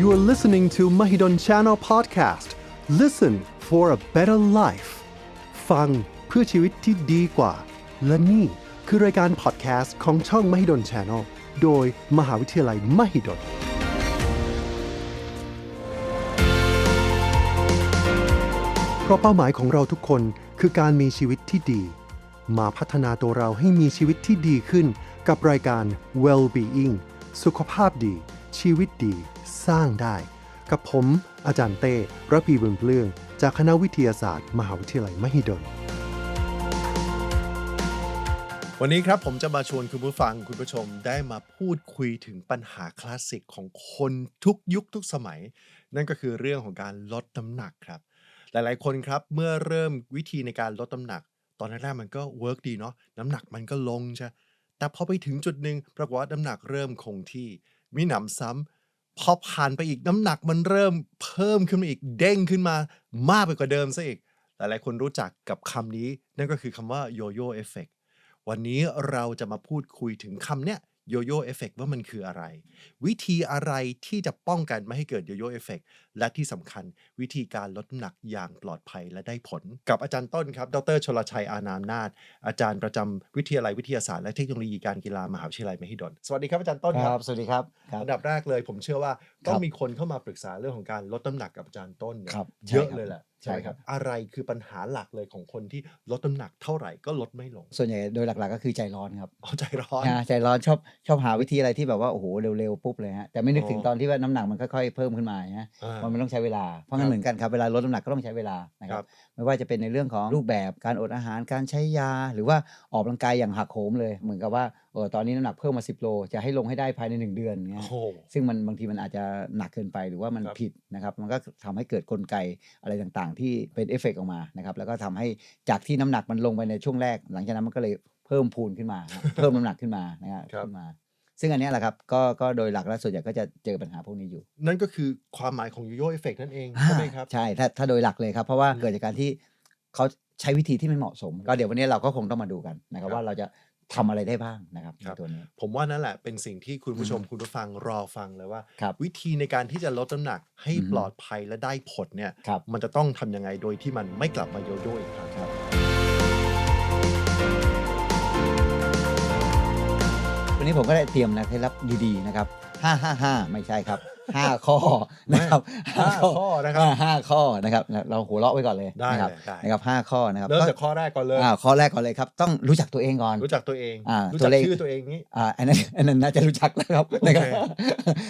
You are listening to Mahidol Channel Podcast. Listen for a better life. ฟังเพื่อชีวิตที่ดีกว่า และนี่คือรายการ podcast ของช่อง Mahidol Channel โดยมหาวิทยาลัย Mahidol เพราะเป้าหมายของเราทุกคนคือการมีชีวิตที่ดี มาพัฒนาตัวเราให้มีชีวิตที่ดีขึ้น กับรายการ Well-being สุขภาพดี ชีวิตดี สร้างได้ กับผม อาจารย์เต้ระพีบุญเปลือง จากคณะวิทยาศาสตร์ มหาวิทยาลัยมหิดล วันนี้ครับผมจะมาชวนคุณผู้ฟังคุณผู้ชมได้มาพูดคุยถึงปัญหาคลาสสิกของคนทุกยุคทุกสมัย นั่นก็คือเรื่องของการลดน้ำหนักครับ หลายๆ คนครับเมื่อเริ่มวิธีในการลดน้ำหนัก ตอนแรกๆมันก็เวิร์กดีเนาะน้ำหนักมันก็ลงใช่แต่พอไปถึงจุดหนึ่งปรากฏว่าน้ำหนักเริ่มคงที่ มีหนำซ้ำ พอผ่านไปอีกน้ำหนักมันเริ่มเพิ่มขึ้นมาอีกเด้งขึ้นมามากไปกว่าเดิมซะอีก หลายๆคนรู้จักกับคำนี้ นั่นก็คือคำว่าโยโย่เอฟเฟกวันนี้เราจะมาพูดคุยถึงคำเนี้ย โยโย่เอฟเฟกว่ามันคืออะไร วิธีอะไรที่จะป้องกันไม่ให้เกิดโยโย่เอฟเฟกและที่สำคัญวิธีการลดน้ำหนักอย่างปลอดภัยและได้ผล กับอาจารย์ต้นครับ ดรชลชัยอานามนาถอาจารย์ประจำวิทยาลัยวิทยาศาสตร์และเทคโนโลยีการกีฬามหาวิทยาลัยมหิดลสวัสดีครับอาจารย์ต้นคครัรับบสวัสดีครับครับอันดับแรกเลย ผมเชื่อว่าต้องครับมีคนเข้ามาปรึกษาเรื่องของการลดน้ำหนักกับอาจารย์ต้นเนี่ยครับเยอะใช่ครับเลยแหละใช่ไหมครับอะไรคือปัญหาหลักเลยของคนที่ลดน้ำหนักเท่าไหร่ก็ลดไม่ลง ส่วนใหญ่โดยหลักๆก็คือใจร้อนครับเอาใจร้อนนะใจร้อนชอบชอบหาวิธีอะไรที่แบบว่าโอ้โหเร็วๆปุ๊บเลยฮะแต่ไม่นึกถึงอ๋อตอนที่ว่าน้ำหนักมันค่อยๆเพิ่มขึ้นมาฮะอ่ามันมันต้องใช้เวลาเพราะงั้ครันบเหมือนกันครับเวลาลดน้ำหนักก็ต้องใช้เวลานะคครัรับบ ไม่ว่าจะเป็นในเรื่องของรูปแบบการอดอาหารการใช้ยา หรือว่าออกกำลังกายอย่างหักโหมเลย เหมือนกับว่าเออตอนนี้น้ำหนักเพิ่มมา 10 โล จะให้ลงให้ได้ภายใน 1 เดือนเงี้โอ้ยโหซึ่งมันบางทีมันอาจจะหนักเกินไปหรือว่ามันครับผิดนะครับ มันก็ทำให้เกิดกลไกอะไรต่างๆ ที่เป็นเอฟเฟกต์ออกมานะครับแล้วก็ทำให้จากที่น้ำหนักมันลงไปในช่วงแรก หลังจากนั้นมันก็เลยเพิ่มพูนขึ้นมาครับเพิ่มน้ำหนักขึ้นมานะครับครับขึ้นมา ซึ่งอันเนี้ยแหละครับก็ก็โดยหลักแล้วส่วนใหญ่ก็จะเจอปัญหาพวกนี้อยู่ นั่นก็คือความหมายของโยโย่เอฟเฟกนั่นเองอ่าใช่ไหมครับ ใช่ถ้าถ้าโดยหลักเลยครับ เพราะว่าอืมเกิดจากการที่เขาใช้วิธีที่ไม่เหมาะสม ก็เดี๋ยววันนี้เราก็คงต้องมาดูกันนะครับครับว่าเราจะทำอะไรได้บ้างนะครับครับในตัวนี้ ผมว่านั่นแหละเป็นสิ่งที่คุณผู้ชมอืมคุณผู้ฟังรอฟังเลยว่าครับวิธีในการที่จะลดน้ำหนักให้อือฮึปลอดภัยและได้ผลเนี่ยครับมันจะต้องทำยังไงโดยที่มันไม่กลับมาโยโย่อีกครั้งครับ นี้ผมก็ได้เตรียมนะเคล็ดลับดีๆนะครับห้าห้าห้าไม่ใช่ครับ ห้าข้อนะครับห้าข้อนะครับาห้าข้อนะครับ เราหัวเราะไว้ก่อนเลยได้นะครับเลยได้นะครับห้าข้อนะครับเริ่มก็จากข้อแรกก่อนเลยอ่าข้อแรกก่อนเลยครับต้องรู้จักตัวเองก่อน รู้จักตัวเองอ่ารู้ตัจักวเลขชื่อตัวเองนี้อ่าอันนั้นอันนั้นน่าจะรู้จักแล้วครับโอเคนะครับ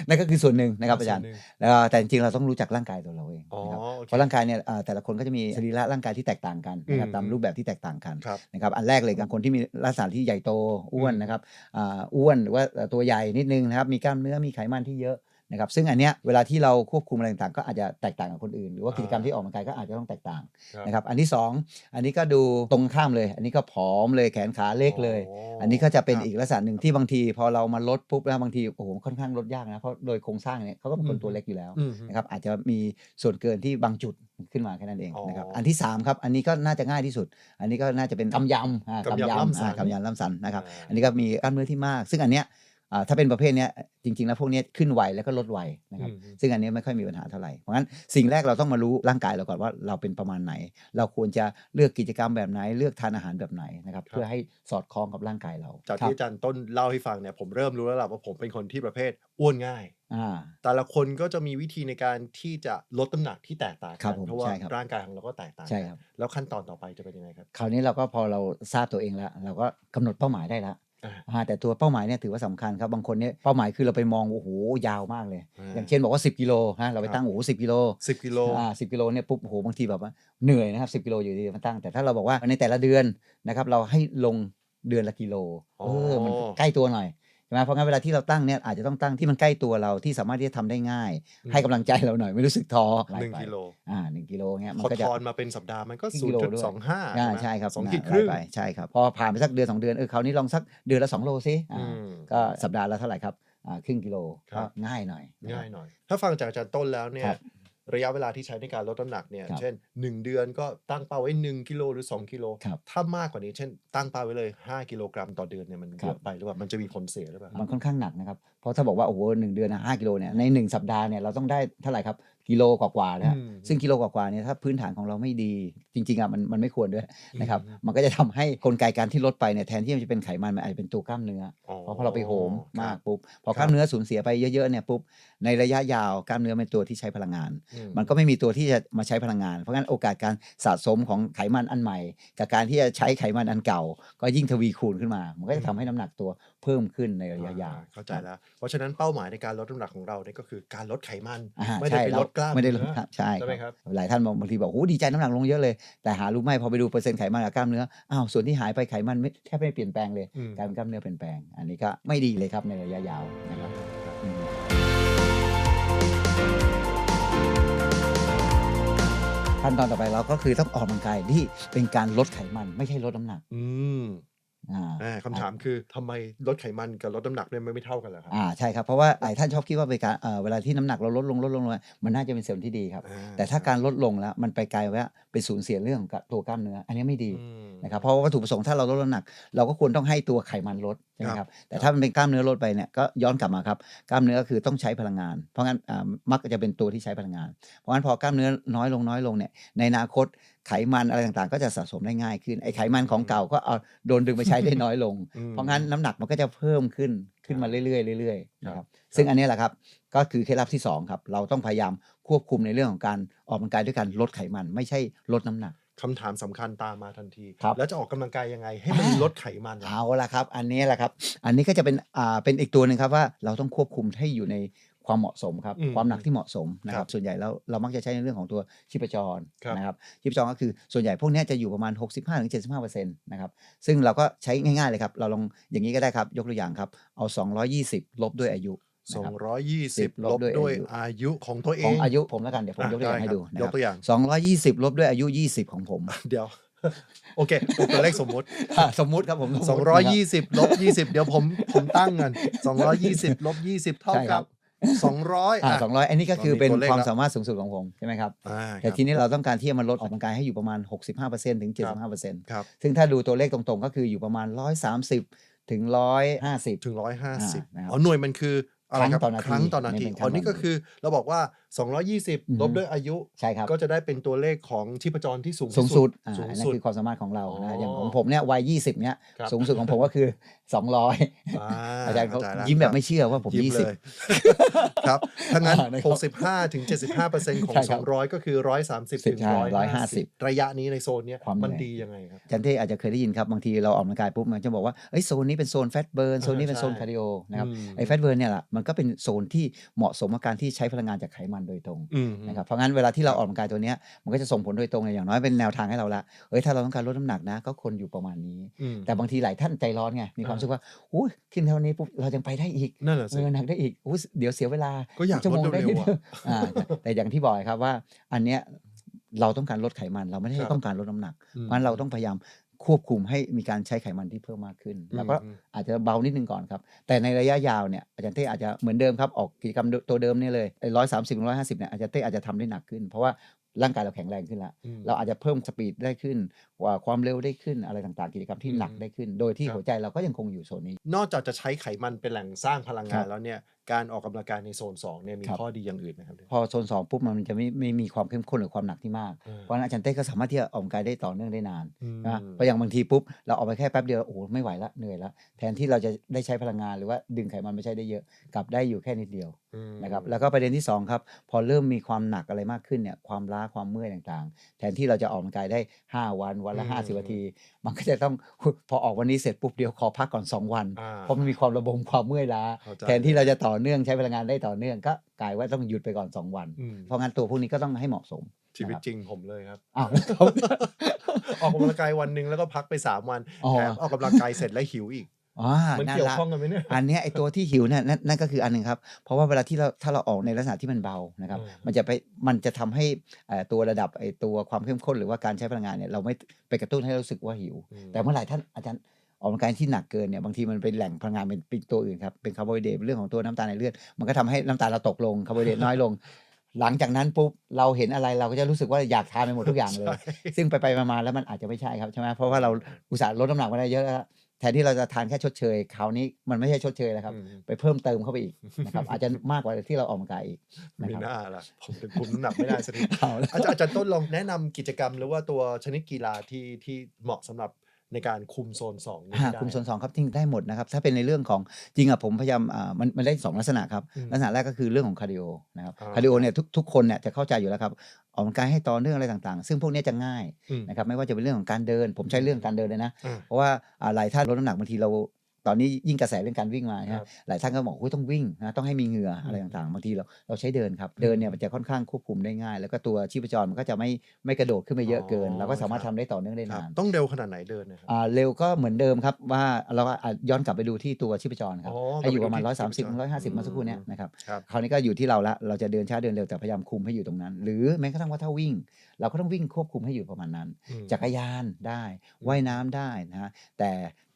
นั่นก็คือส่วนหนึ่งนะครับอาจารย์ส่วนหนึ่งแล้วก็แต่จริงๆเราต้องรู้จักร่างกายตัวเราเองอ๋อนะครับโอเคเพราะร่างกายเนี่ยอ่าแต่ละคนก็จะมีสรีระร่างกายที่แตกต่างกันนะครับอืมตามรูปแบบที่แตกต่างกันครับนะครับอันแรกเลยกับคนที่มีลักษณะที่ใหญ่โตอ้วนอืมนะครับอ่าอ้วนหรือว่าตัวใหญ่นิดนึงนะครับมีกล้ามเนื้อมีไขมันที่เยอะ นะครับซึ่งอันเนี้ยเวลาที่เราควบคุมอะไรต่างๆก็อาจจะแตกต่างกับคนอื่น หรือว่ากิจกรรมที่ออกกำลังกายก็อาจจะต้องแตกต่างครับ นะครับอันที่สองอันนี้ก็ดูตรงข้ามเลย อันนี้ก็ผอมเลยแขนขาเล็กเลย อันนี้ก็จะเป็นครับอีกลักษณะหนึ่งที่บางที พอเรามาลดปุ๊บแล้วบางทีโอ้โหค่อนข้างลดยากนะเพราะโดยโครงสร้างเนี่ยเขาก็เป็นคนอืมตัวเล็กอยู่แล้วอืม นะครับอาจจะมีส่วนเกินที่บางจุดขึ้นมาแค่นั้นเองอ๋อนะครับอันที่3ครับอันนี้ก็น่าจะง่ายที่สุด อันนี้ก็น่าจะเป็นกำยำอ่ากำยำล่ำสัน อ่ากำยำล่ำสันนะครับอ่าอันนี้ก็มีกล้ามเนื้อที่มาก ซึ่งอันเนี้ยอ่า ถ้าเป็นประเภทเนี้ยจริง ๆ แล้วพวกเนี้ยขึ้นไวแล้วก็ลดไวนะครับอืมซึ่งอันเนี้ยไม่ค่อยมีปัญหาเท่าไหร่เพราะงั้นสิ่งแรกเราต้องมารู้ร่างกายเราก่อนว่าเราเป็นประมาณไหน เราควรจะเลือกกิจกรรมแบบไหน เลือกทานอาหารแบบไหนนะครับครับเพื่อให้สอดคล้องกับร่างกายเรา จากครับที่อาจารย์ต้นเล่าให้ฟังเนี่ยผมเริ่มรู้แล้วล่ะว่าผมเป็นคนที่ประเภทอ้วนง่ายอ่าแต่ละคนก็จะมีวิธีในการที่จะลดน้ำหนักที่แตกต่างครักับนผมเพราะว่าใช่ครับร่างกายของเราก็แตกต่างใช่กันครับแล้วขั้นตอนต่อไปจะเป็นยังไงครับคราวนี้เราก็พอเราทราบตัวเองแล้ว เราก็กำหนดเป้าหมายได้แล้วอ่าอ่า แต่ตัวเป้าหมายเนี่ยถือว่าสำคัญครับ บางคนเนี่ยเป้าหมายคือเราไปมองโอ้โหยาวมากเลยอ่าอย่างเช่นบอกว่า 10 กิโลฮะเราไปครับตั้งโอ้โหสิกิโลสิบกิโลอ่าสิกิโลเนี่ยปุ๊บโอ้โหบางทีแบบว่าเหนื่อยนะครับสิกิโลอยู่ดีมาตั้ง แต่ถ้าเราบอกว่าในแต่ละเดือนนะครับเราให้ลงเดือนละกิโลอ๋เอออมันใกล้ตัวหน่อยใช่ไหมเพราะงั้นเวลาที่เราตั้งเนี่ยอาจจะต้องตั้งที่มันใกล้ตัวเราที่สามารถที่จะทำได้ง่ายอืมให้กำลังใจเราหน่อยไม่รู้สึกท้อหนึ่งไไปกิโลอ่าหนึ่งกิโลเงี้ยมัพอนก็จะทอนมาเป็นสัปดาห์มันก็ครึ่งศูกินโลย์จุดด้วยสองห้าอ่าใช่ครับสองนะขีดครึ่งไล่ไปใช่ครับพอผ่านไปสักเดือนสองเดือนเออคราวนี้ลองสักเดือนละสองโลสิอ่าอืมก็สัปดาห์ละเท่าไหร่ครับอ่าครึ่งกิโลครัก็บง่ายหน่อยนะครับง่ายหน่อย ถ้าฟังจากอาจารย์ต้นแล้วเนี่คย รับระยะเวลาที่ใช้ในการลดน้ำหนักเนี่ยครับเช่น 1 เดือนก็ตั้งเป้าไว้ 1 กิโลหรือ 2 กิโลครับถ้ามากกว่านี้เช่นตั้งเป้าไว้เลย 5 กิโลกรัมต่อเดือนเนี่ยมันครัเยบอะไปหรือเปล่ามันจะมีผลเสียหรือเปล่ามันค่อนข้างหนักนะครับเพ ราะถ้าบอกว่าโอ้โหหนึ่งเดือนนะห้ากิโลเนี่ยในหนึ่งสัปดาห์เนี่ยเราต้องได้เท่าไหร่ครับกิโลกว่าๆนะฮะอืมซึ่งกิโลกว่าๆเนี่ยถ้าพื้นฐานของเราไม่ดีจริงๆอะมันมันไม่ควรด้วยนะครับอืมมันก็จะทำให้กลไกการที่ลดไปเนี่ยแทนที่มันจะเป็นไขมันมันอาจจะเป็นตัวกล้ามเนื้ออ๋อเพราะพอเราไปโหมมากครับปุ๊บพอครับกล้ามเนื้อสูญเสียไปเยอะๆเนี่ยปุ๊บในระยะยาวกล้ามเนื้อเป็นตัวที่ใช้พลังงานอืมันก็ไม่มีตัวที่จะมาใช้พลังงาน เพราะงั้นโอกาสการสะสมของไขมันอันใหม่ กับการที่จะใช้ไขมันอันเก่า ก็ยิ่งทวีคูณขึ้นมา มันก็จะทำให้น้ำหนักตัวเพิ่มขึ้นในระยะยาวอ่เข้าใจแล้วเพราะฉะนั้นเป้าหมายในการลดน้ำหนักของเราเนี่ยก็คือการลดไขมันอ่าไม่ได้ใช่ไปแวลดกล้ามไม่ได้ลดเนื้อใช่ใช่ไหมครับหลายท่านบางทีบอกโอ้ดีใจน้ำหนักลงเยอะเลย แต่หารู้ไหมพอไปดูเปอร์เซ็นต์ไขมันกับกล้ามเนื้ออ้าวส่วนที่หายไปไขมันไม่แทบไม่เปลี่ยนแปลงเลยอืมกลายเป็นกล้ามเนื้อเปลี่ยนแปลง อันนี้ก็ไม่ดีเลยครับในระยะยาวนะครับอืมขั้นตอนต่อไปเราก็คือต้องออกกำลังกายที่เป็นการลดไขมันไม่ใช่ลดน้ำหนัก อืมอ่าอ่าคำถามคือทำไมลดไขมันกับลดน้ำหนักเนี่ยมันไม่เท่ากันเหรอครับอ่าใช่ครับเพราะว่าหลายท่านชอบคิดว่าเป็นการเอ่อเวลาที่น้ำหนักเราลดลงลดลงลงมันน่าจะเป็นเสริมที่ดีครับอ่แต่ถ้าการลดลงแล้วมันไปไกลว่าไปสูญเสียเรื่องของตัวกล้ามเนื้ออันนี้ไม่ดีอืมนะครับเพราะว่าวัตถุประสงค์ถ้าเราลดน้ำหนัก เราก็ควรต้องให้ตัวไขมันลดใช่ไหมคครัรับบแต่ถ้ามันเป็นกล้ามเนื้อลดไปเนี่ยก็ย้อนกลับมาครับกล้ามเนื้อก็คือต้องใช้พลังงาน เพราะงั้นอ่ามักจะเป็นตัวที่ใช้พลังงาน เพราะงั้นพอกล้ามเนื้อน้อยลงน้อยลงเนี่ยในอนาคตไขมันอะไรต่างๆ ก็จะสะสมได้ง่ายขึ้นไอ้ไขมันของเก่าก็เอาโดนดึงไปใช้ได้น้อยลงอืมเพราะงั้นน้ำหนักมันก็จะเพิ่มขึ้นขึ้นมาเรื่อยๆเรื่อยๆนะคครัรับบซึ่งอันนี้แหละครับก็คือเคล็ดลับที่สองครับเราต้องพยายามควบคุมในเรื่องของการออกกำลังกายด้วยการลดไขมัน ไม่ใช่ลดน้ำหนัก คำถามสำคัญตามมาทันที ครับ แล้วจะออกกำลังกายยังไง ให้มันอ่าลดไขมันล่ะเอาละครับ อันนี้แหละครับ อันนี้ก็จะเป็นอ่าเป็นอีกตัวหนึ่งครับว่าเราต้องควบคุมให้อยู่ในความเหมาะสมครับ อืมความหนักที่เหมาะสมนะคครัรับบส่วนใหญ่แล้วเรามักจะใช้ในเรื่องของตัวชีพจรครับ นะครับชีพจรก็คือส่วนใหญ่พวกเนี้ยจะอยู่ประมาณ 65-75%นะครับซึ่งเราก็ใช้ง่ายๆเลยครับ เราลองอย่างนี้ก็ได้ครับยกตัวอย่างครับเอา 220 ลบด้วยอายุ สนะองครับร้อยยี่สิบ10ลลบบด้วยด้วยอายุอายุของตัวเอของง อายุผมแล้วกันเดี๋ยวผมยกตัวอย่างให้ดูได้นะคครัรับบยกตัวอย่าง 220 ลบด้วยอายุ 20 ของผม เดี๋ยว โอเคเป็นตัวเลขสมมุติ อะสมมุติครับผมสองร้อยยี่สิบลบยี่สิบเดี๋ยวผมผมตั้งกันสองร้อยยี่สิบลบยี่สิบเท่าใช่คกัรับบสองร้อยอ่าสองร้อยอันนี้ก็คือเป็นเรามีตัวเลขความแล้วสามารถสูงสุดของผมใช่ไหมครับ อ่าแต่ทีนี้เราต้องการที่จะมาลดออกกำลังกายให้อยู่ประมาณ 65%ถึงครับ75%ครับ ซึ่งถ้าดูตัวเลขตรงๆ ก็คืออยู่ประมาณ 130 ถึง 150 ถึงร้อยห้าสิบอ่านะครับ อ๋อหน่วยมันคือ อะไรครับครั้งต่อนาทีครั้งต่อนาทีนี่เป็นครั้งอ๋อนี่ก็ต่อนาทีคือเราบอกว่า220 ลบด้วยอายุ ใช่ครับ ก็จะได้เป็นตัวเลขของชีพจรที่สูงสูงสุดอ่าสูงอันนั้นสุดคือความสามารถของเราอ๋นะออย่างของผมเนี่ยวัย 20 เนี่ยครับสูงสุดของผมก็คือ 200อ่าอาจารย์เขาเข้ใจล้วยิ้มแบบคไม่เชื่อว่าผมยิ้มเลย20 ครับถ้างั้นอ่านะครับ65ถึง75เปอร์เซ็นต์ของใช่ครับ200 ก็คือ 130ถึงใช่150 150 ระยะนี้ในโซนเนี้ยความเหนื่มันอยดียังไงครับจันเต้อาจจะเคยได้ยินครับ บางทีเราออกกำลังกายปุ๊บมันจะบอกว่าเอ้ยโซนนี้เป็นโซนแฟตเบิร์นโซนนี้เป็นโซนใช่คาร์ดิโอนะครับอืมไอ้แฟตเบิร์นเนี่ยแหละมันก็เป็นโซนที่เหมาะสมกับการที่ใช้พลังงานจากไขมันโดยตรงอืมนะครับเพราะงั้นเวลาที่เราออกกำลังกายตัวเนี้ยมันก็จะส่งผลโดยตรงเลยอย่างน้อยเป็นแนวทางให้เราละเอ้ยถ้าเราต้องการลดน้ำหนักนะ ก็ควรอยู่ประมาณนี้อืมแต่บางทีหลายท่านใจร้อนไงมีความรู้สึกว่าอุ้ยขึ้นเท่านี้ปุ๊บเรายังไปได้อีกนั่นแหละสิเออหนักได้อีกอุ้ยเดี๋ยวเสียเวลาก็อยากชั่วลโมดงได้เร็วนิดๆอะเดียวอ่าแต่แต่อย่างที่บอกครับว่าอันเนี้ยเราต้องการลดไขมันเราไม่ได้ครับต้องการลดน้ำหนักอืมเพราะฉะนั้นเราต้องพยายาม ควบคุมให้มีการใช้ไขมันที่เพิ่มมากขึ้น แล้วก็อืมอาจจะเบานิดนึงก่อนครับ แต่ในระยะยาวเนี่ยอาจารย์เต้อาจจะเหมือนเดิมครับ ออกกิจกรรมตัวเดิมเนี่ยเลยร้อยสามสิบร้อยห้าสิบเนี่ยอาจารย์เต้อาจจะทำได้หนักขึ้น เพราะว่าร่างกายเราแข็งแรงขึ้นแล้วอืมเราอาจจะเพิ่มสปีดได้ขึ้นกว่าความเร็วได้ขึ้นอะไรต่างๆ กิจกรรมที่หนักอืมได้ขึ้น โดยที่ครับหัวใจเราก็ยังคงอยู่โซนนี้ นอกจากจะใช้ไขมันเป็นแหล่งสร้างพลังครังานบแล้วเนี่ย การออกกำลังกายในโซน2เนี่ยมีครับข้อดีอย่างอื่นไหมครับเนี่ยพอโซนสองปุ๊บมันจะไม่ไม่มีความเข้มข้นหรือความหนักที่มากอืมเพราะฉะนั้นอาจารย์เต้ก็สามารถที่จะออกกำลังกายได้ต่อเนื่องได้นานอืมนะเพราะอย่างบางทีปุ๊บเราออกไปแค่แป๊บเดียวโอ้โหไม่ไหวละเหนื่อยละแทนที่เราจะได้ใช้พลังงานหรือว่าดึงไขมันไม่ใช้ได้เยอะกลับได้อยู่แค่นิดเดียวอืมนะครับแล้วก็ประเด็นที่สองครับพอเริ่มมีความหนักอะไรมากขึ้นเนี่ยความล้าความเมื่อยต่างๆ แทนที่เราจะออกกำลังกายได้ 5 วันวันละอืม50นาที มันก็จะต้องพอออกวันนี้เสร็จปุ๊บเดียวขอพักก่อน 2 วันอ่าเพราะมันมีความระบมความเมื่อยล้าเข้าใจแทนที่เราจะต่อเนื่องใช้พลังงานได้ต่อเนื่องก็กลายว่าต้องหยุดไปก่อน 2 วัน อืมเพราะงั้นตัวพวกนี้ก็ต้องให้เหมาะสมชีวิตนะครับจริงผมเลยครับ อ้าว ออกกำลังกายวันหนึ่งแล้วก็พักไป3วันอ๋อ แถมออกกำลังกายเสร็จแล้วหิวอีก อ่ามันนั่นเกี่ยวละข้องกันไหมเนี่ย อันเนี้ยไอตัวที่หิวเนี่ยนั่นนั่นก็คืออันหนึ่งครับ เพราะว่าเวลาที่เราถ้าเราออกในลักษณะที่มันเบานะครับ อืม มันจะไปมันจะทำให้เอ่อตัวระดับไอตัวความเข้มข้นหรือว่าการใช้พลังงานเนี่ยเราไม่ไปกระตุ้นให้เรารู้สึกว่าหิวอืมแต่เมื่อไหร่ท่านอาจารย์ ออกกำลังกายที่หนักเกินเนี่ยบางทีมันเป็นแหล่งพลังงานเป็นเป็นตัวอื่นครับเป็นคาร์โบไฮเดรตเรื่องของตัวน้ำตาลในเลือดมันก็ทำให้น้ำตาลเราตกลงคาร์โบไฮเดรตน้อยลง หลังจากนั้นปุ๊บเราเห็นอะไรเราก็จะรู้สึกว่าอยากทานไปหมดทุกอย่างเลยใช่ซึ่งไปไปๆมาๆแล้วมันอาจจะไม่ใช่ครับใช่ไหมเพราะว่าเราอุตส่าห์ลดน้ำหนักมาได้เยอะแล้วแทนที่เราจะทานแค่ชดเชยคราวนี้มันไม่ใช่ชดเชยแล้วครับอืมไปเพิ่มเติมเข้าไปอีกนะครับ อาจจะมากกว่าที่เราออกกำลังกายอีกนะมีครับหน้าล่ะผมถึงคุมน้ำหนักไม่ได้สักทีเอาละอาจารย์อาจารย์ต้นลองแนะนำกิจกรรมหรือว่าตัวชนิดกีฬาที่ที่เหมาะสำหรับ ในการคุมโซนสองนี้อ่าได้คุมโซนสองครับจริงได้หมดนะครับ ถ้าเป็นในเรื่องของจริงอะผมพยายามอ่ามันมันได้สองลักษณะครับอืมลักษณะแรกก็คือเรื่องของคาร์ดิโอนะครับอ่าคาร์ดิโอเนี่ยทุกทุกคนเนี่ยจะเข้าใจอยู่แล้วครับออกกำลังกายให้ต่อเนื่องอะไรต่างๆ ซึ่งพวกเนี้ยจะง่ายอืมนะครับไม่ว่าจะเป็นเรื่องของการเดิน ผมใช้เรื่องการเดินเลยนะอ่าเพราะว่าอ่าหลายท่านลดน้ำหนักบางทีเรา ตอนนี้ยิ่งกระแสเรื่องการวิ่งมานะคครัรับบหลายท่านก็บอกว่าต้องวิ่งนะต้องให้มีเหงื่ออะไรอืมต่างๆบางทีเราเราใช้เดินครับ เดินเนี่ยมันจะค่อนข้างควบคุมได้ง่าย แล้วก็ตัวชีพจรมันก็จะไม่ไม่กระโดดขึ้นไปเยอะเกินอ๋อเราก็สามารถครัทำบได้ต่อเนื่องได้ครับนานต้องเร็วขนาดไหนเดินเนะครับอ่าเร็วก็เหมือนเดิมครับว่าเราก็อะย้อนกลับไปดูที่ตัวชีพจรครับอ๋อให้อยู่ประมาณกลับร้ไปอยสามสิบดูที่ร้อยห้าสิบอืมมาสักครู่เนี้ยนะครับครับคราวนี้ก็อยู่ที่เราละเราจะเดินช้าเดินเร็วแต่พยายามคุมให้อยู่ตรงนั้น หรือแม้กระทั่งว่าถ้าวิ่ง เราก็ต้องวิ่งควบคุมให้อยู่ประมาณนั้นอืมจักรยานได้อืมว่ายน้ำได้นะฮะแต่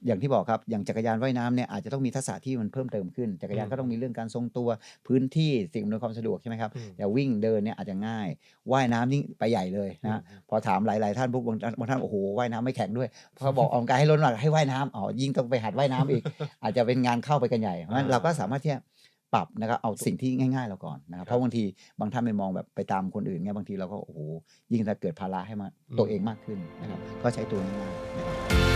อย่างที่บอกครับ อย่างจักรยานว่ายน้ำเนี่ยอาจจะต้องมีทักษะที่มันเพิ่มเติมขึ้น จักรยานก็ต้องมีเรื่องการทรงตัว พื้นที่สิ่งอำนวยความสะดวกใช่ไหมครับอืมแต่วิ่งเดินเนี่ยอาจจะง่าย ว่ายน้ำยิ่งไปใหญ่เลยนะฮะอืมพอถามหลายๆท่านปุ๊บบางท่านบางท่านโอ้โห ว่ายน้ำไม่แข็งด้วย พอบอกออกกำลังกายให้ลดน้ำหนักให้ว่ายน้ำอ๋อ ยิ่งต้องไปหัดว่ายน้ำอีก อาจจะเป็นงานเข้าไปกันใหญ่เพราะฉะนั้นเราก็สามารถที่จะปรับนะครับเอาสิ่งที่ง่ายๆเราก่อนนะครับเพราะบางทีบางท่านไปมองแบบไปตามคนอื่นเงี้ยบางทีเราก็โอ้โหยิ่งจะเกิดภาระให้มาตัวเองมากขึ้นนะครับก็ใช้ตัวง่ายๆนะครับ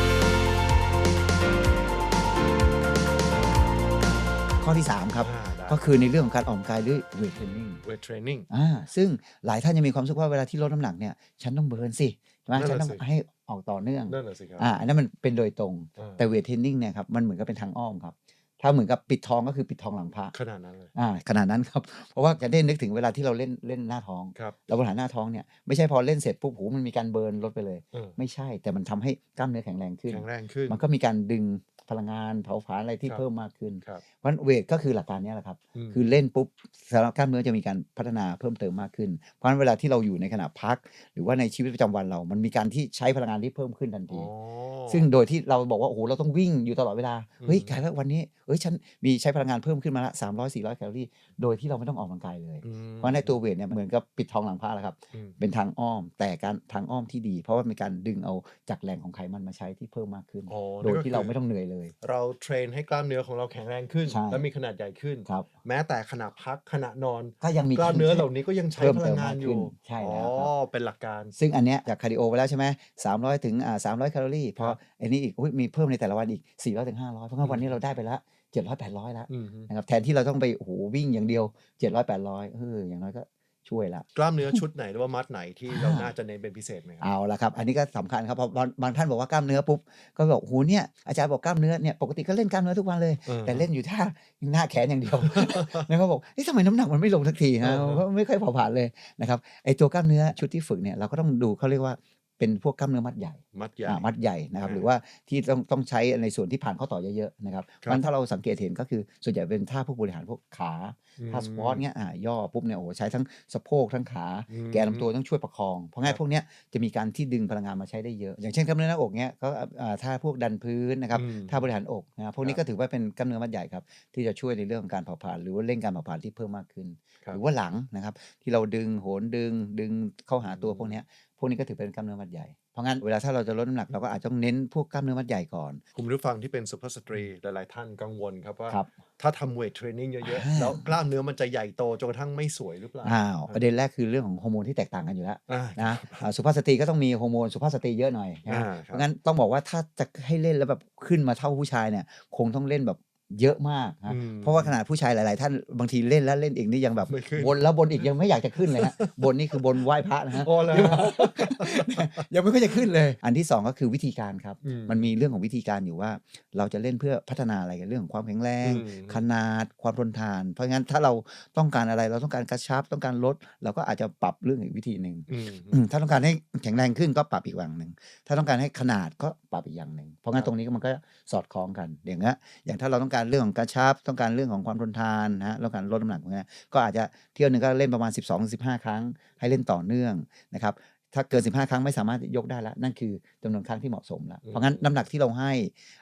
ข้อที่ 3 ครับอ่าได้ก็คือในเรื่องของการออกกำลังกายด้วยเวทเทรนนิ่งเวทเทรนนิ่ง อ่าซึ่งหลายท่านยังมีความรู้สึกว่าเวลาที่ลดน้ำหนักเนี่ยฉันต้องเบิร์นสิใช่ไหมนั่นฉันน่ะต้องสิ ให้ออกต่อเนื่องนั่นแหละสิครับอ่าอันนั้นมันเป็นโดยตรง อ่าแต่เวทเทรนนิ่งเนี่ยครับมันเหมือนกับเป็นทางอ้อมครับ ถ้าเหมือนกับปิดทองก็คือปิดทองหลังพระขนาดนั้นเลยอ่าขนาดนั้นครับ เพราะว่าจะได้นึกถึงเวลาที่เราเล่นเล่นหน้าท้อง ครับเราบริหารหน้าท้องเนี่ยไม่ใช่พอเล่นเสร็จปุ๊บหูมันมีการเบิร์นลดไปเลย เออไม่ใช่แต่มันทำให้กล้ามเนื้อแข็งแรงขึ้น แข็งแรงขึ้น มันก็มีการดึง พลังงานเผาผลาญอะไรที่ครับเพิ่มมากขึ้นครับเพราะฉะนั้นเวทก็คือหลักการเนี้ยแหละครับมคือเล่นปุ๊บสำหรับกล้ามเนื้อจะมีการพัฒนาเพิ่มเติมมากขึ้น เพราะฉะนั้นเวลาที่เราอยู่ในขณะพัก หรือว่าในชีวิตประจำวันเรา มันมีการที่ใช้พลังงานที่เพิ่มขึ้นทันอ๋ทีอซึ่งโดยที่เราบอกว่าโอ้โหเราต้องวิ่งอยู่ตลอดเวลาเฮ้ยอืมกลายว่าวันนี้เฮ้ยฉันมีใช้พลังงานเพิ่มขึ้นมาละสามร้อยสี่ร้อยแคลอรี่โดยที่เราไม่ต้องออกกำลังกายเลยอืมเพราะในตัวเวทเนี่ยเหมือนกับปิดทองหลังพระแหละครับอืมเป็นทางอ้อมแต่การทางอ้อมที่ดี เพราะว่ามีการดึงเอาจากแหล่งของไขมันมาใช้ที่เพิ่มมากขึ้นอ๋อโดยนั่นก็ที่เราคือไม่ต้องเหนื่อยเลยเราเทรนให้กล้ามเนื้อของเราแข็งแรงขึ้น ใช่และมีขนาดใหญ่ขึ้น ครับ แม้แต่ขณะพักขณะนอน ก็ยังมีกล้ามเนื้อเหล่านี้ก็ยังใช้เพิ่มพเติลัมงงานมากอขึ้ยู่นใช่อ๋อ แล้วครับ เป็นหลักการ ซึ่งอันเนี้ยจากคาร์ดิโอไปแล้วใช่ไหมสามร้อยถึงอ่าสามร้อยแคลอรี่ พอครับไอ้นี่อีกอุ๊ยมีเพิ่มในแต่ละวันอีกสี่ร้อยถึงห้าร้อยเพราะงั้นวันนี้เราได้ไปละเจ็ดร้อยแปดร้อยละอืมฮึนะครับแทนที่เราต้องไปโอ้โหวิ่งอย่างเดียวเจ็ดร้อยแปดร้อยเอออย่างน้อยก็ ช่วยละกล้ามเนื้อชุดไหนหรือว่ามัดไหนที่เราอ่าน่าจะเน้นเป็นพิเศษไหมครับเอาละครับ อันนี้ก็สำคัญครับเพราะบางบางท่านบอกว่ากล้ามเนื้อปุ๊บก็บอกโอ้โหเนี่ยอาจารย์บอกกล้ามเนื้อเนี่ยปกติก็เล่นกล้ามเนื้อทุกวันเลยออแต่เล่นอยู่ท่าหน้าแขนอย่างเดียวนะครับบอกเอ๊ะทำไมน้ำหนักมันไม่ลงสักทีฮะอ่าฮะเพราะไม่ค่อยเผาผลาญเลยนะครับไอตัวกล้ามเนื้อชุดที่ฝึกเนี่ยเราก็ต้องดูเขาเรียกว่าเป็นพวกกล้ามเนื้อมัดใหญ่ มัดใหญ่อ่ามัดใหญ่นะครับอ่าหรือว่าที่ต้องต้องใช้ในส่วนที่ผ่านข้อต่อเยอะๆนะครับเพครับราะฉะนั้นถ้าเราสังเกตเห็นก็คือส่วนใหญ่เป็นท่าพวกบริหารพวกขาท่าสควอตอืมเงี้ยอ่าย่อปุ๊บเนี่ยโอ้โหใช้ทั้งสะโพกทั้งขาอืมแกนลำตัวต้องช่วยประคอง เพราะงั้ครันบพวกเนี้ยจะมีการที่ดึงพลังงานมาใช้ได้เยอะ อย่างเช่นกล้ามเนื้อหน้าอกเนี้ยก็อ่าท่าพวกดันพื้นนะครับอืมท่าบริหารอกนะครับพวกนี้ครับก็ถือว่าเป็นกล้ามเนื้อมัดใหญ่ครับที่จะช่วยในเรื่องของการเผาผลาญหรือว่าเร่งการเผาผลาญที่เพิ่มมากขึ้นครับหรือว่าหลังนะครับที่เราดึงโหนดึงดึงเข้าหาตัวอืมพวกเนี้ยพวกนี้ก็ถือเป็นกล้ามเนื้อมัดใหญ่ เพราะงั้นเวลาถ้าเราจะลดน้ำหนักเราก็อาจจะต้องเน้นพวกกล้ามเนื้อมัดใหญ่ก่อน คุณผู้ฟังที่เป็นสุภาพสตรีหลายๆท่านกังวลครับว่า ครับถ้าทำเวทเทรนนิ่งเยอะ อ่า ๆ แล้วกล้ามเนื้อมันจะใหญ่โตจนกระทั่งไม่สวยหรือเปล่าอ้าวประเด็นแรกคือเรื่องของฮอร์โมนที่แตกต่างกันอยู่แล้วอ่านะอ่าสุภาพสตรีก็ต้องมีฮอร์โมนสุภาพสตรีเยอะหน่อยนะ อ่าเพครับ ราะงั้นต้องบอกว่าถ้าจะให้เล่นแล้วแบบขึ้นมาเท่าผู้ชายเนี่ย คงต้องเล่นแบบ เยอะมากนะอืมเพราะว่าขนาดผู้ชายหลาย ๆ ท่านบางทีเล่นแล้วเล่นอีกนี่ยังแบบไม่ขึ้นบนแล้วบนอีกยังไม่อยากจะขึ้นเลยฮะบนนี่คือบนไหว้พระนะฮะโอ้แล้วยังไม่ค่อยจะขึ้นเลย อันที่สองก็คือวิธีการครับอืมมันมีเรื่องของวิธีการอยู่ว่า เราจะเล่นเพื่อพัฒนาอะไรกันเรื่องของความแข็งแรงอืมขนาดความทนทาน เพราะงั้นถ้าเราต้องการอะไรเราต้องการกระชับต้องการลด เราก็อาจจะปรับเรื่องอีกวิธีหนึ่งอืมอืมถ้าต้องการให้แข็งแรงขึ้นก็ปรับอีกอย่างหนึ่งถ้าต้องการให้ขนาดก็ปรับอีกอย่างหนึ่งเพราะงั้ครันบตรงนี้มันก็สอดคล้องกันอย่างเงี้ยอย่างถ้าเราต้องการเรื่องของกระชับ ต้องการเรื่องของความทนทานนะฮะต้องการลดน้ำหนักพวกนี้ก็อาจจะเที่ยวหนึ่งก็เล่นประมาณ 12-15 ครั้ง ให้เล่นต่อเนื่องนะครับถ้าเกิน 15 ครั้งไม่สามารถยกได้แล้ว นั่นคือจำนวนครั้งที่เหมาะสมแล้วเพราะงั้นน้ำหนักที่เราให้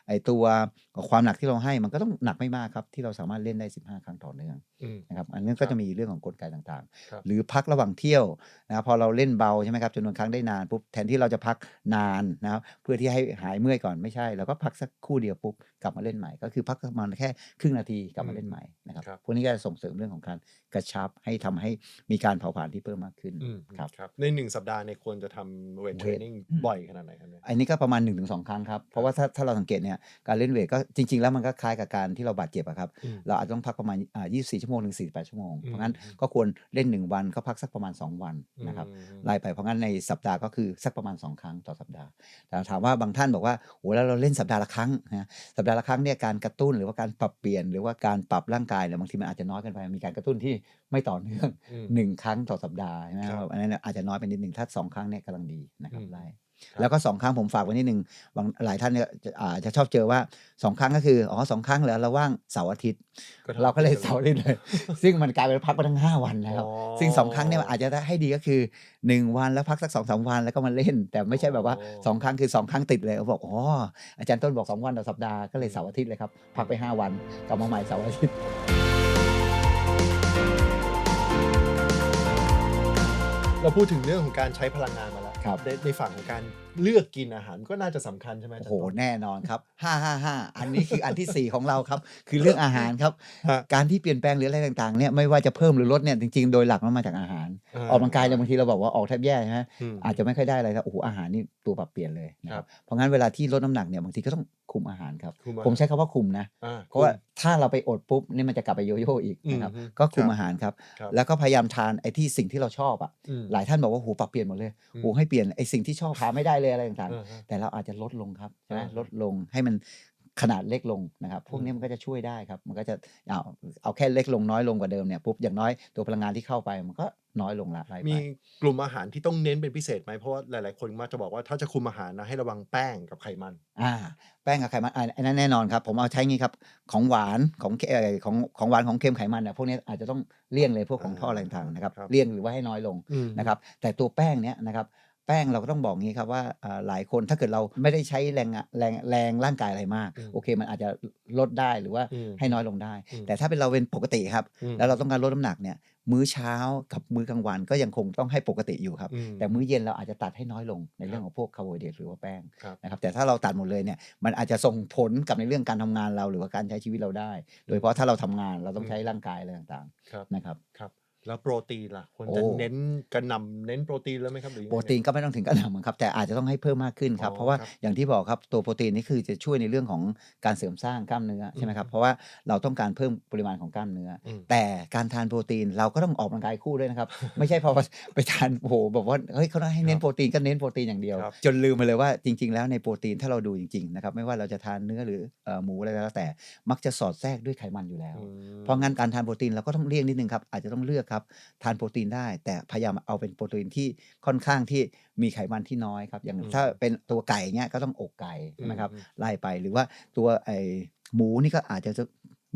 ไอตัวความหนักที่เราให้มันก็ต้องหนักไม่มากครับที่เราสามารถเล่นได้ 15 ครั้งต่อเนื่องอืมนะครับอันนี้ก็จะมีเรื่องของกลไกต่างครับๆหรือพักระหว่างเที่ยวนะครับพอเราเล่นเบาใช่ไหมครับจำนวนครั้งได้นานปุ๊บแทนที่เราจะพักนานนะครับเพื่อที่ให้หายเมื่อยก่อนไม่ใช่เราก็พักสักครู่เดียวปุ๊บกลับมาเล่นใหม่ ก็คือพักประมาณแค่ครึ่งนาทีกลับมาเล่นใหม่นะครับครับพวกนี้ก็จะส่งเสริมเรื่องของการกระชับให้ทำให้มีการเผาผลาญที่เพิ่มมากขึ้นอืมครับครับในหนึ่งสัปดาห์เนี่ยควรจะทำเวทเทรนนิ่งอืมบ่อยขนาดไหนครับเนี่ยอันนี้ก็ประมาณ1-2 ครั้งครับเพราะว่าถ้าถ้าเราสังเกตเนี่ยการเล่นเวทก็จริง ๆ แล้วมันก็คล้ายกับการที่เราบาดเจ็บอะครับอืมเราอาจจะต้องพักประมาณอ่า24 ชั่วโมงถึง 48 ชั่วโมงอืมเพราะงั้นก็ควรเล่น 1 วันก็พักสักประมาณ 2 วันนะครับอืมไล่ไปเพราะงั้นในสัปดาห์ก็คือสักประมาณ 2 ครั้งต่อสัปดาห์ แต่ถามว่าบางท่านบอกว่าโอ้แล้วเราเล่นสัปดาห์ละครั้งนะสัปดาห์ละครั้งเนี่ยการกระตุ้นหรือว่าการปรับเปลี่ยนหรือว่าการปรับร่างกายเนี่ยบางทีมันอาจจะน้อยเกินไปมีการกระตุ้นที่ไม่ต่อเนื่องอืมหนึ่งครั้งต่อสัปดาห์ใช่ไหมคครัรับบอันนั้นอาจจะน้อยไปนิดหนึ่งถ้าสองครั้งเนี่ยกำลังดีนะครับอืมไล่ครับ แล้วก็สองครั้งผมฝากไว้นิดหนึ่งบางหลายท่านเนี่ยจะอาจจะชอบเจอว่าสองครั้งก็คืออ๋อสองครั้งเหรอเราว่างเสาร์อาทิตย์ก็ทำเราก็เลยไปเลยเสาร์อาทิตย์เลย ซึ่งมันกลายเป็นพักไปทั้งห้าวันนะครับอ๋อซึ่งสองครั้งเนี่ยมันอาจจะได้ให้ดีก็คือหนึ่งวันแล้วพักสักสองสามวันแล้วก็มาเล่น แต่ไม่ใช่แบบว่าอ๋อสองครั้งคือสองครั้งติดเลยเขาบอกอ๋ออาจารย์ต้นบอกสองวันต่อสัปดาห์ก็เลยเสาร์อาทิตย์เลยครับพักไปห้าวันกลับมาใหม่เสาร์อาทิตย์เราพูดถึงเรื่องของการใช้พลังงานมาแล้วครับ ในในฝั่งของการ เลือกกินอาหารก็น่าจะสำคัญใช่ไหมาจารย์โอ้โหต้นแน่นอนครับห้าห้าห้าอันนี้คืออันที่สี่ของเราครับ คือเรื่องอาหารครับฮะการที่เปลี่ยนแปลงหรืออะไรต่างๆเนี่ยไม่ว่าจะเพิ่มหรือลดเนี่ยจริงๆ โดยหลักมันมาจากอาหาร ออกกำลังกายเนี่ยบางทีเราบอกว่าออกแทบแย่ใช่ไหมมอาจจะไม่ค่อยได้อะไรครับโอ้โหอาหารนี่ตัวปรับเปลี่ยนเลยนะคครัรับบเพราะงั้นเวลาที่ลดน้ำหนักเนี่ยบางทีก็ต้องคุมอาหารครับคุมอาหารผมใช้คำว่าคุมนะอ่าเพราะว่าถ้าเราไปอดปุ๊บเนี่ยมันจะกลับไปโยโย่อีกนะครับอืมก็คุมครับอาหารครับครับ แล้วก็พยายามทานไอ้ที่สิ่งที่เราชอบอะอืมหลายท่านบอกว่าโหปรับเปลี่ยนหมดเลยอืมโหให้เปลี่ยนไอ้สิ่งที่ชอบหาไม่ได้เลยอะไรต่างอ่าฮะๆแต่เราอาจจะลดลงครับใช่ไหมอ่าฮะลดลงให้มันขนาดเล็กลงนะครับ พวกนี้มันก็จะช่วยได้ครับ มันก็จะเอาเอาแค่เล็กลงน้อยลงกว่าเดิมเนี่ยปุ๊บอย่างน้อยตัวพลังงานที่เข้าไปมันก็น้อยลงละไล่ไปมีกลุ่มอาหารที่ต้องเน้นเป็นพิเศษไหมเพราะว่าหลายๆ คนมักจะบอกว่าถ้าจะคุมอาหารนะให้ระวังแป้งกับไขมัน อ่า แป้งกับไขมันอ่าอันนั้นแน่นอนครับ ผมเอาใช้งี้ครับ ของหวานของเอ่อของของหวานของเค็มไขมันเนี่ยพวกนี้อาจจะต้องเลี่ยงเลยพวกของทอดอะไรต่างๆนะครับครับเลี่ยงหรือว่าให้น้อยลงอืมนะครับ แต่ตัวแป้งเนี้ยนะครับ แป้งเราก็ต้องบอกงี้ครับว่าอ่าหลายคนถ้าเกิดเราไม่ได้ใช้แรงงะแรงแรงร่างกายอะไรมากอืมโอเค มันอาจจะลดได้หรือว่าอืมให้น้อยลงได้อืมแต่ถ้าเป็นเราเป็นปกติครับอืมแล้วเราต้องการลดน้ำหนักเนี่ยมื้อเช้ากับมื้อกลางวันก็ยังคงต้องให้ปกติอยู่ครับอืมแต่มื้อเย็นเราอาจจะตัดให้น้อยลงในเรื่องของพวกคาร์โบไฮเดรตหรือว่าแป้งครับนะครับแต่ถ้าเราตัดหมดเลยเนี่ยมันอาจจะส่งผลกับในเรื่องการทำงานเราหรือว่าการใช้ชีวิตเราได้ โดยเฉพาะถ้าเราทำงานเราต้องใช้ร่างกายอะไรต่างครับๆนะครับครับ แล้วโปรตีนล่ะควรโอ้จะเน้นกระหนำเน้นโปรตีนแล้วไหมครับหรือยังโปไงรตีนก็ไม่ต้องถึงกระหน่ำครับแต่อาจจะต้องให้เพิ่มมากขึ้นครับอ๋อเพราะว่าครับอย่างที่บอกครับตัวโปรตีนนี่คือจะช่วยในเรื่องของการเสริมสร้างกล้ามเนื้อใช่ไหมครับอืมเพราะว่าเราต้องการเพิ่มปริมาณของกล้ามเนื้ออมแต่การทานโปรตีนเราก็ต้องออกกำลังกายคู่ด้วยนะครับไม่ใช่พอไปทานโอ้โหบอกว่าเฮ้ยเขาให้เน้นโปรตีนก็เน้นโปรตีนอย่างเดียวครับจนลืมไปเลยว่าจริง ๆ แล้วในโปรตีนถ้าเราดูจริงๆนะครับไม่ว่าเราจะทานเนื้อหรือเอ่อหมูอะไรก็แล้วแต่มักจะสอดแทรกด้วยไขมันอยู่แล้วอืมเพราะงั้นการทานโปรตีนเราก็ต้องเลี่ยงนิดนึงครับอาจจะต้องเลือกครับทานโปรตีนได้ แต่พยายามเอาเป็นโปรตีนที่ค่อนข้างที่มีไขมันที่น้อยครับอย่างอืมถ้าเป็นตัวไก่เงี้ยก็ต้องอกไก่ใช่ไหมครับอืมไล่ไปหรือว่าตัวไอหมูนี่ก็อาจจะ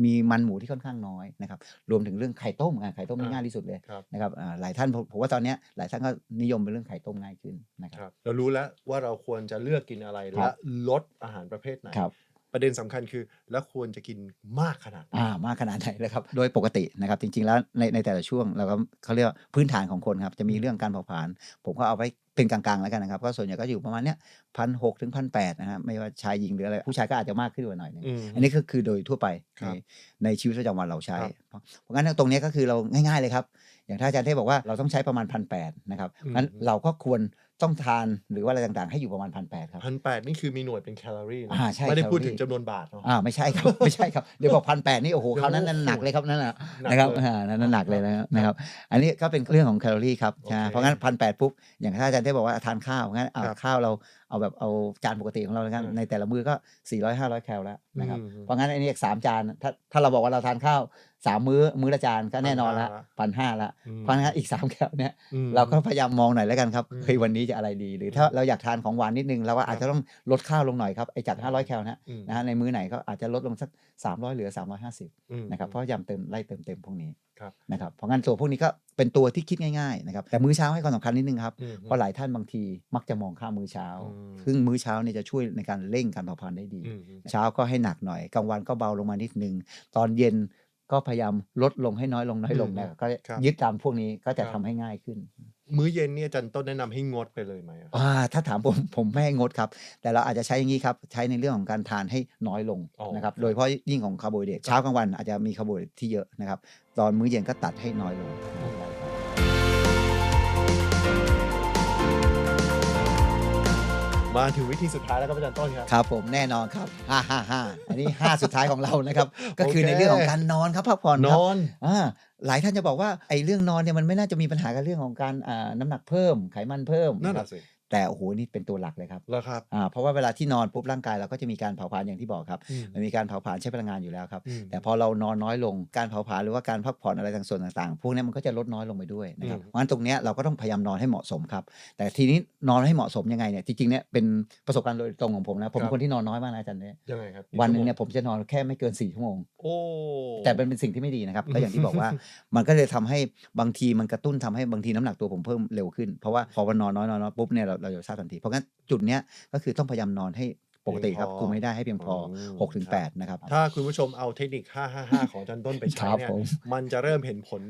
มีมันหมูที่ค่อนข้างน้อยนะครับรวมถึงเรื่องไข่ต้มอะไข่ต้มนี่อ่าง่ายที่สุดเลยครับนะครับอ่าหลายท่านผมผมว่าตอนเนี้ยหลายท่านก็นิยมเป็นเรื่องไข่ต้มง่ายขึ้นนะคครับรับเรารู้แล้วว่าเราควรจะเลือกกินอะไรครัและบลดอาหารประเภทไหนครับ ประเด็นสำคัญคือ แล้วควรจะกินมากขนาดไหนอ่ามากขนาดไหนเลยครับ โดยปกตินะครับ จริง ๆ แล้วในในแต่ละช่วงเราก็เขาเรียกว่าพื้นฐานของคนครับ จะมีเรื่องการเผาผลาญผมก็เอาไว้เป็นกลางๆแล้วกันนะครับ ก็ส่วนใหญ่ก็อยู่ประมาณเนี้ยพันหถึงพันแปดนะฮะไม่ว่าชายหญิงหรืออะไร ผู้ชายก็อาจจะมากขึ้นกว่าหน่อยหนึงอืมอันนี้ก็คือโดยทั่วไปครัในบในชีวิตประจำวันเราใช้ครับเพราะเพราะงั้นตรงเนี้ยก็คือเราง่าย ๆเลยครับ อย่างถ้าอาจารย์เทพบอกว่าเราต้องใช้ประมาณพันแปดนะครับอืมงั้นเราก็ควร ต้องทานหรือว่าอะไรต่างๆ ให้อยู่ประมาณพันแปดครับพันแปดนี่คือมีหน่วยเป็นแคลอรี่นะอ่าใช่ไม่ได้พูดแคลอรี่ถึงจำนวนบาทเนาะอ่าไม่ใช่ครับไม่ใช่ครับเดี๋ยวบอกพันแปดนี่โอ้โหเดี๋ยวคราวนั้นนั่นหนักเลยครับนั่นนะหนักนะครับเลยอ่านั่นหนักเลยนะครับนะครับ อันนี้ก็เป็นเรื่องของแคลอรี่ครับโอเคใช่เพราะงั้นพันแปดปุ๊บอย่างถ้าอาจารย์ได้บอกว่าทานข้าวงั้นเอาครับข้าวเราเอาแบบเอาจานปกติของเราแล้วกันอืมในแต่ละมื้อก็400 500แคลแล้วนะครับอืมเพราะงั้นอันนี้สามจานถ้าถ้าเราบอกว่าเราทานข้าว สามมื้อมื้อละจานก็แน่นอนละ1,500พันห้าละอืมเพราะงั้นอีกสามแคลเนี่ยอืมเราก็พยายามมองหน่อยแล้วกันครับอืมเฮ้ยวันนี้จะอะไรดีหรือถ้าเราอยากทานของหวานนิดนึงเราก็อาจครัจะบต้องลดข้าวลงหน่อยครับไอ้จาก500แคลนะอืมนะฮะในมื้อไหนก็อาจจะลดลงสัก300เหลือ350อืมนะครับเพราะพยายามเติมไล่เติมเต็มพวกนี้ครับนะครับเพราะงั้นตัวพวกนี้ก็เป็นตัวที่คิดง่ายๆนะครับแต่มื้อเช้าให้ความสำคัญนิดนึงครับอืมเพราะหลายท่านบางทีมักจะมองข้ามมื้อเช้าอืมซึ่งมื้อเช้าเนี่ยจะช่วยในการเร่งการเผาผลาญได้ดีอืมอืมเช้าก็ให้หนักหน่อยกลางวันก็เบาลงมานิดนึง ตอนเย็น ก็พยายามลดลงให้น้อยลงน้อยลงอืมนะก็ครับยึดตามพวกนี้ก็จะครับทำให้ง่ายขึ้น มื้อเย็นเนี่ยอาจารย์ต้นแนะนำให้งดไปเลยไหมอะอ่าถ้าถามผมผมไม่ให้งดครับ แต่เราอาจจะใช้อย่างนี้ครับใช้ในเรื่องของการทานให้น้อยลงอ๋อนะครับครับโดยเฉพาะยิ่งของคาร์โบไฮเดรตเช้ากลางวันอาจจะมีคาร์โบไฮเดรตที่เยอะนะครับตอนมื้อเย็นก็ตัดให้น้อยลง มาถึงวิธีสุดท้ายแล้วครับอาจารย์ต้นครับ ครับผมแน่นอนครับห้าห้าห้าอันนี้ห้าสุดท้ายของเรานะครับ ก็คือโอเคในเรื่องของการนอนครับพักผ่อนนครับอนอ่าหลายท่านจะบอกว่าไอ้เรื่องนอนเนี่ยมันไม่น่าจะมีปัญหากับเรื่องของการอ่าน้ำหนักเพิ่มไขมันเพิ่มนั่นครัน่ะบสิ แต่โอ้โหนี่เป็นตัวหลักเลยครับแล้วครับอ่าเพราะว่าเวลาที่นอนปุ๊บร่างกายเราก็จะมีการเผาผลาญอย่างที่บอกครับอืมมันมีการเผาผลาญใช้พลังงานอยู่แล้วครับอืมแต่พอเรานอนน้อยลงการเผาผลาญหรือว่าการพักผ่อนอะไรต่างส่วนต่างๆ พวกเนี้ยมันก็จะลดน้อยลงไปด้วยนะครับอืมเพราะฉะนั้นตรงเนี้ยเราก็ต้องพยายามนอนให้เหมาะสมครับ แต่ทีนี้นอนให้เหมาะสมยังไงเนี่ยจริงๆเนี่ยเป็นประสบการณ์โดยตรงของผมนะผมเป็นคนที่นอนน้อยมากนะอาจารย์เนี่ยยังไงครับวันหนึ่งเนี่ยผมจะนอนแค่ไม่เกิน4ชั่วโมงโอ้แต่เป็นเป็นสิ่งที่ไม่ดีนะครับก็อย่างที่บอกว่ามันก็เลยทำให้บางทีมันกระตุ้นทำให้บางทีน้ำหนักตัวผมเพิ่มเร็วขึ้นเพราะว่าพอวันนอนน้อยนอนน้อยปุ๊บเนี่ยเราเราจะทราบทันที เพราะงั้นจุดเนี้ยก็คือต้องพยายามนอนให้ปกติครับเพียงพอคุมให้ได้ให้เพียงพอม6ถึงครับ8นะครับ ถ้าคุณผู้ชมเอาเทคนิค 555 ของอาจารย์ต้นไปคใช้รับเนี่ยผมมันจะเริ่มเห็นผล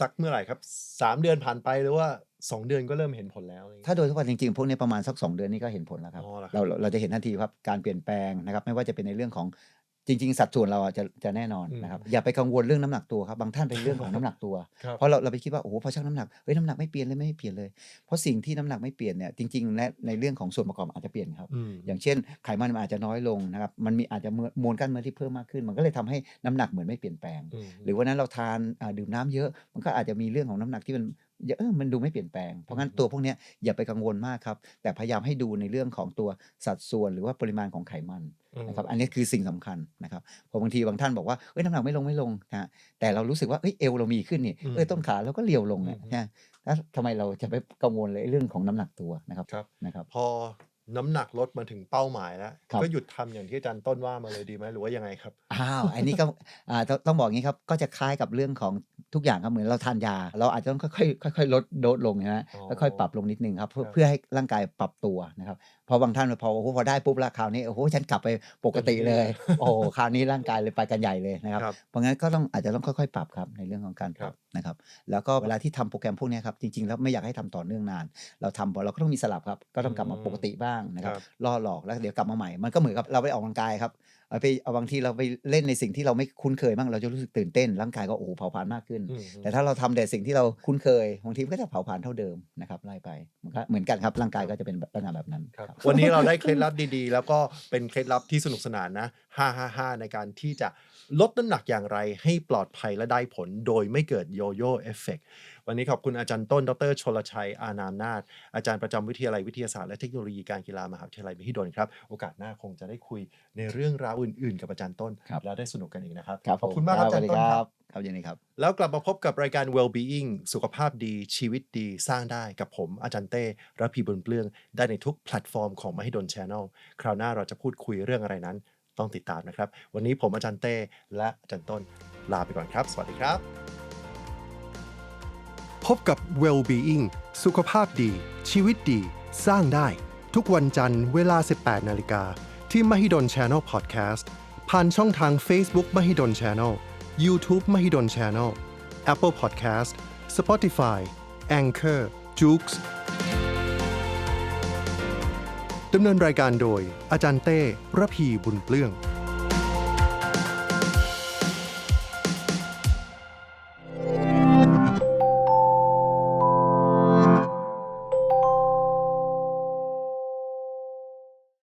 สักเมื่อไหร่ครับ 3 เดือนผ่านไปหรือว่า 2 เดือนก็เริ่มเห็นผลแล้วอะไรอย่างเงี้ยถ้าโดยทั่วไปจริงๆ พวกนี้ประมาณสัก 2 เดือนนี้ก็เห็นผลแล้วครับอ๋อเหรอครับเราเราเราจะเห็นทันทีครับการเปลี่ยนแปลงนะครับ ไม่ว่าจะเป็นในเรื่องของ จริง ๆ สัดส่วนเราอะจะจะแน่นอนอืมนะครับอย่าไปกังวลเรื่องน้ำหนักตัวครับบางท่านเป็นเรื่องของน้ำหนักตัว ครับ เพราะเราเราไปคิดว่าโอ้โหพอชั่งน้ำหนักเฮ้ยน้ำหนักไม่เปลี่ยนเลยไม่เปลี่ยนเลย เพราะสิ่งที่น้ำหนักไม่เปลี่ยนเนี่ยจริงๆและในเรื่องของส่วนประกอบอาจจะเปลี่ยนครับ อืม อย่างเช่นไขมันมันอาจจะน้อยลงนะครับมันมีอาจจะมวลมวลกล้ามเนื้อที่เพิ่มมากขึ้น มันก็เลยทำให้น้ำหนักเหมือนไม่เปลี่ยนแปลงอืมหรือวันนั้นเราทานอ่าดื่มน้ำเยอะ มันก็อาจจะมีเรื่องของน้ำหนักที่มันเยอะเออมันดูไม่เปลี่ยนแปลง เพราะงั้นอืมตัวพวกเนี้ยอย่าไปกังวลมากครับ แต่พยายามให้ดูในเรื่องของตัวสัดส่วนหรือว่าปริมาณของไขมันอืม นะครับอันนี้คือสิ่งสำคัญนะครับเพอบางทีบางท่านบอกว่าเอ้ยน้ำหนักไม่ลงไม่ลงนะฮะแต่เรารู้สึกว่าเอ้ยเอวเรามีขึ้นนี่อืมเอ้ยต้นขาเราก็เรียวลงเนี่ยอืมนะแล้วทำไมเราจะไปกังวลเลยเรื่องของน้ำหนักตัวนะครับครับนะครับ พอ น้ำหนักลดมาถึงเป้าหมายแล้วครับก็หยุดทำอย่างที่อาจารย์ต้นว่ามาเลยดีไหมหรือว่ายังไงครับอ้าวอันนี้ก็อ่าต้องต้องบอกงี้ครับก็จะคล้ายกับเรื่องของทุกอย่างครับเหมือนเราทานยา เราอาจจะต้องค่อยๆค่อยๆลดโดสลงนะฮะอ๋อค่อยๆปรับลงนิดนึงครับเพื่อครับเพื่อให้ร่างกายปรับตัวนะครับเพราะบางท่านพอโอ้โหพอได้ปุ๊บแล้วคราวนี้โอ้โหฉันกลับไปปกติเลย โอ้โหคราวนี้ร่างกายเลยไปกันใหญ่เลยนะครับครับเพราะงั้นก็ต้องอาจจะต้องค่อยๆ ปรับครับในเรื่องของการปรับนะครับแล้วก็เวลาที่ทำโปรแกรมพวกเนี้ยครับจริงๆแล้วไม่อยากให้ทำต่อเนื่องนาน เราทำเราก็ต้องมีสลับครับก็ต้องกลับมาอืมปกติบ้างนะครับครับล่อหลอกแล้วเดี๋ยวกลับมาใหม่มันก็เหมือนกับเราไปออกกำลังกายครับเอาไปเอาบางทีเราไปเล่นในสิ่งที่เราไม่คุ้นเคยบ้างเราจะรู้สึกตื่นเต้นร่างกายก็โอ้โหเผาผลาญมากขึ้นอืมแต่ถ้าเราทำแต่สิ่งที่เราคุ้นเคยบางทีมันก็จะเผาผลาญเท่าเดิมนะครับไล่ไปมันก็เหมือนกันครับร่างกายก็จะเป็นลักษณะแบบนั้นครับครับวันนี้เราได้เคล็ดลับดีๆ แล้วก็เป็นเคล็ดลับที่สนุกสนานนะ555ในการที่จะ ลดน้ำหนักอย่างไรให้ปลอดภัยและได้ผลโดยไม่เกิดโยโย่เอฟเฟกวันนี้ขอบคุณอาจารย์ต้น ดรชลชัย อานามนาถอาจารย์ประจำวิทยาลัยวิทยาศาสตร์และเทคโนโลยีการกีฬามหาวิทยาลัยมหิดลครับ โอกาสหน้าคงจะได้คุยในเรื่องราวอื่น ๆ กับอาจารย์ต้น ครับแล้วได้สนุกกันอีกนะครับ ครับขอบคุณมากครับอาจารย์ต้นครับ ครับยินดีครับ แล้วกลับมาพบกับรายการ Well-being สุขภาพดีชีวิตดีสร้างได้กับผมอาจารย์เต้ระพีบุญเปลื้องได้ในทุกแพลตฟอร์มของมหิดล Channel คราวหน้าเราจะพูดคุยเรื่องอะไรนั้น ต้องติดตามนะครับ วันนี้ผมอาจารย์เต้และอาจารย์ต้นลาไปก่อนครับ สวัสดีครับ พบกับ Well-being สุขภาพดี ชีวิตดี สร้างได้ ทุกวันจันทร์เวลา 18 นาฬิกา ที่ Mahidol Channel Podcast ผ่านช่องทาง Facebook Mahidol Channel YouTube Mahidol Channel Apple Podcast Spotify Anchor j o o x ดำเนินรายการโดยอาจารย์เต้ระพีบุญเปลื้อง